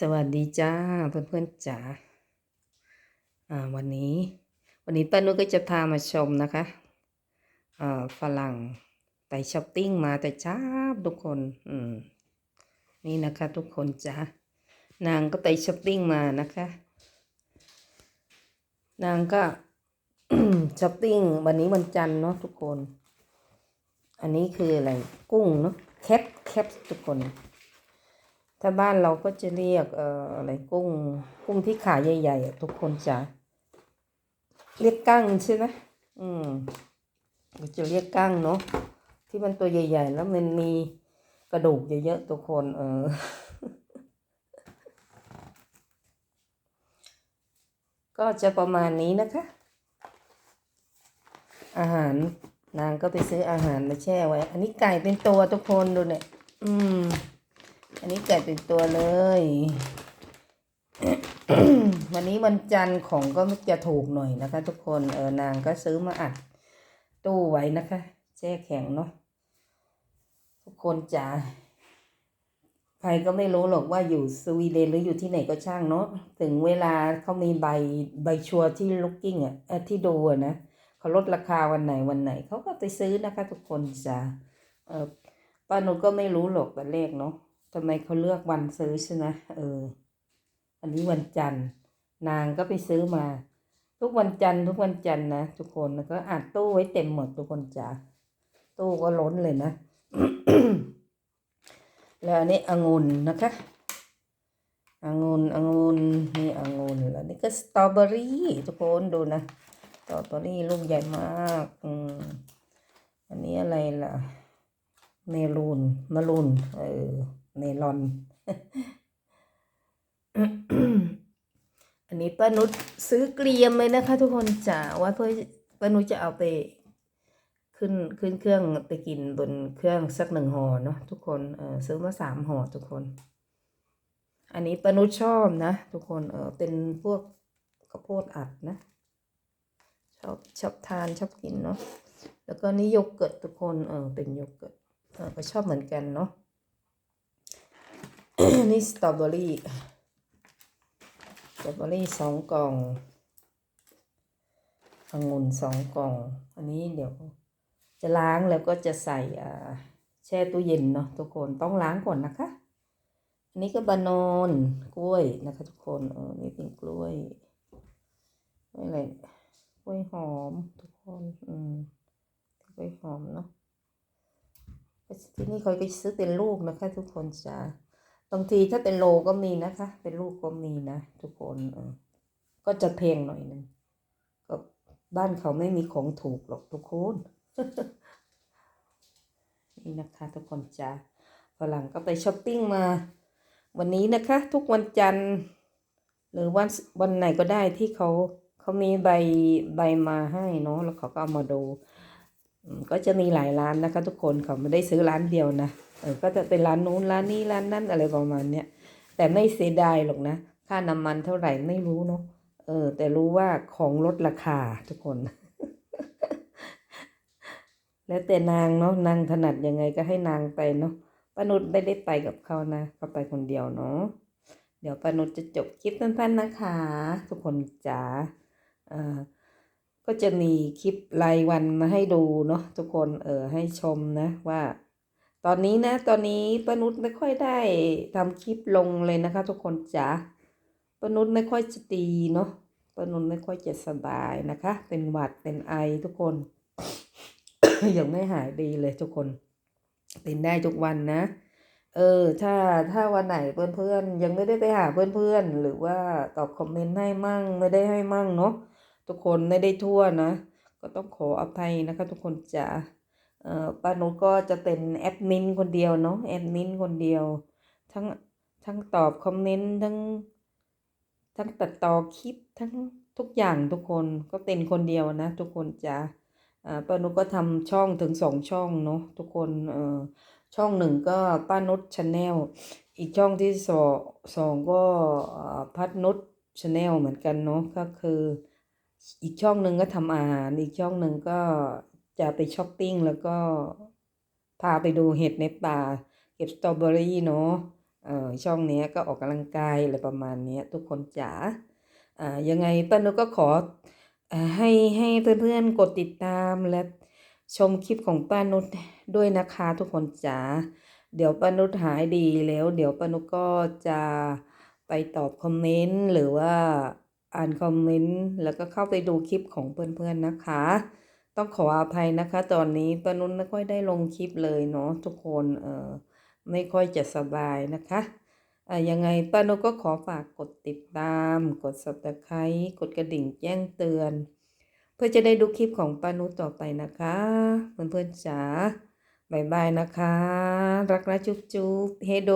สวัสดีจ้าเพื่อนๆจ๋าอ่าวันนี้ วันนี้ป้านุชก็จะพามาชมนะคะอ่าฝรั่งไปช้อปปิ้งมาแต่เช้าทุกคนอืมนี่นะคะทุกคนจ้านางก็ไปช้อปปิ้งมานะคะ นางก็ช้อปปิ้งวันนี้วันจันทร์เนาะทุกคน อันนี้คืออะไรกุ้งเนาะแคปแคปทุกคน ถ้าบ้านเราก็จะเรียกเอ่ออะไรกุ้ง กุ้งที่ขาใหญ่ๆทุกคนจะเรียกกั้งใช่ไหมอืมเราจะเรียกกั้งเนาะที่มันตัวใหญ่ ๆ แล้วมันมีกระดูกเยอะๆทุกคน เออก็จะประมาณนี้นะคะ อาหารนางก็ไปซื้ออาหารมาแช่ไว้ อันนี้ไก่เป็นตัวทุกคนดูเนี่ย อืม อันนี้ไก่เป็นตัวเลย วันนี้วันจันทร์ของก็จะถูกหน่อยนะคะ ทุกคนเออนางก็ซื้อมาอัด ตู้ไว้นะคะแช่แข็งเนาะทุกคนจ๋าใครก็ไม่รู้หรอกว่าอยู่สวีเดนหรืออยู่ที่ไหนก็ช่างเนาะถึงเวลาเขามีใบใบชัวร์ที่ลุกกิ้งอะที่ดูอะนะเขาลดราคาวันไหนวันไหนเขาก็ไปซื้อนะคะ ทุกคนจ๋าเออป้าหนูก็ไม่รู้หรอกแต่เลขเนาะ ทำไมเขาเลือกวันซื้อใช่ไหมเออ อันนี้วันจันทร์ นางก็ไปซื้อมา ทุกวันจันทร์ทุกวันจันทร์นะทุกคนแล้วก็อัดตู้ไว้เต็มหมดทุกคนจ้าตู้ก็ล้นเลยนะ แล้วอันนี้องุ่นนะคะองุ่นองุ่นนี่องุ่นแล้วนี่ก็สตรอเบอรี่ทุกคนดูนะสตรอเบอรี่ลูกใหญ่มากอืมอันนี้อะไรล่ะเมลูนมะลุนเออ เมลอน อันนี้ป้านุชซื้อเกลียมเลยนะคะ ทุกคนจ๋าว่าเพื่อป้านุชจะเอาไปขึ้นขึ้นเครื่องไปกินบนเครื่องสักหนึ่งห่อเนาะทุกคนเออซื้อมาสามห่อทุกคน อันนี้ป้านุชชอบนะ ทุกคนเออเป็นพวกข้าวโพดอัดนะ ชอบชอบทานชอบกินเนาะแล้วก็นี่โยเกิร์ตทุกคนเออเป็นโยเกิร์ตเออก็ชอบเหมือนกันเนาะ นี่สตรอเบอรี่สตรอเบอรี่สองกล่ององุ่นสองกล่อง อันนี้เดี๋ยวจะล้างแล้วก็จะใส่แช่ตู้เย็นเนาะทุกคนต้องล้างก่อนนะคะ อันนี้ก็บานอนกล้วยนะคะทุกคนเออนี่เป็นกล้วยกล้วยอะไรกล้วยหอมทุกคนอืมกล้วยหอมเนาะที่นี่เขาก็ซื้อเป็นลูกนะคะ ทุกคนจ้า บางทีถ้าเป็นโลก็มีนะคะ เป็นลูกก็มีนะทุกคนก็จะแพงหน่อยนึงก็บ้านเขาไม่มีของถูกหรอกทุกคนนี่นะคะทุกคนจ้าฝรั่งก็ไปช้อปปิ้งมา วันนี้นะคะ ทุกวันจันทร์ หรือวันวันไหนก็ได้ที่เขาเขามีใบใบมาให้เนาะแล้วเขาก็เอามาดู ก็จะมีหลายร้านนะคะ ทุกคนเขาไม่ได้ซื้อร้านเดียวนะ เออก็จะเป็นร้านนู้นร้านนี้ร้านนั้นอะไรประมาณเนี้ยแต่ไม่เสียดายหรอกนะ ค่าน้ำมันเท่าไหร่ไม่รู้เนาะเออ แต่รู้ว่าของลดราคาทุกคน แล้วแต่นางเนาะนางถนัดยังไงก็ให้นางไปเนาะป้านุชไม่ได้ไปกับเขานะเขาไปคนเดียวเนาะเดี๋ยวป้านุชจะจบคลิปสั้นๆนะคะ ทุกคนจ๋าอ่าก็จะมีคลิปรายวันมาให้ดูเนาะทุกคนเออให้ชมนะว่า ตอนนี้นะ ตอนนี้ป้านุชไม่ค่อยได้ทำคลิปลงเลยนะคะ ทุกคนจ๋าป้านุชไม่ค่อยจะดีเนาะป้านุชไม่ค่อยจะสบายนะคะ เป็นหวัดเป็นไอทุกคนยังไม่หายดีเลยทุกคน เป็นได้ทุกวันนะ เออ ถ้าถ้าวันไหนเพื่อนๆยังไม่ได้ไปหาเพื่อนๆหรือว่าตอบคอมเมนต์ให้มั่งไม่ได้ให้มั่งเนาะทุกคนไม่ได้ทั่วนะ ก็ต้องขออภัยนะคะ ทุกคนจ๋า ป้านุชก็จะเป็นแอดมินคนเดียวเนาะแอดมินคนเดียว ทั้งทั้งตอบคอมเมนต์ทั้งทั้งตัดต่อคลิปทั้งทุกอย่างทุกคนก็เป็นคนเดียวนะ ทุกคนจ๋าอ่าป้านุชก็ทำช่องถึงสองช่องเนาะทุกคนเออช่องหนึ่งก็ป้านุชชาแนลอีกช่องที่สองสองก็พัดนุชชาแนลเหมือนกันเนาะก็คือ อีกช่องหนึ่งก็ทำอาหารอีกช่องหนึ่งก็ จะไปช้อปปิ้งแล้วก็พาไปดูเห็ดในป่า เก็บสตรอเบอรี่เนาะช่องนี้ก็ออกกำลังกายอะไรประมาณนี้ทุกคนจ๋าอ่ายังไงป้านุก็ขออให้ให้เพื่อนๆกดติดตามและชมคลิปของป้านุชด้วยนะคะทุกคนจ๋าเดี๋ยวป้านุชหายดีแล้ว เดี๋ยวป้านุชก็จะไปตอบคอมเมนต์หรือว่าอ่านคอมเมนต์แล้วก็เข้าไปดูคลิปของเพื่อนๆนะคะ ต้องขออภัยนะคะ ตอนนี้ป้านุชไม่ค่อยได้ลงคลิปเลยเนาะทุกคนเออไม่ค่อยจะสบายนะคะอะยังไงป้านุก็ขอฝากกดติดตาม กด subscribe กดกระดิ่งแจ้งเตือน เพื่อจะได้ดูคลิปของป้านุต่อไปนะคะ เพื่อนๆจ๋าบายบายนะคะ รักนะจุ๊บจุ๊บเฮโด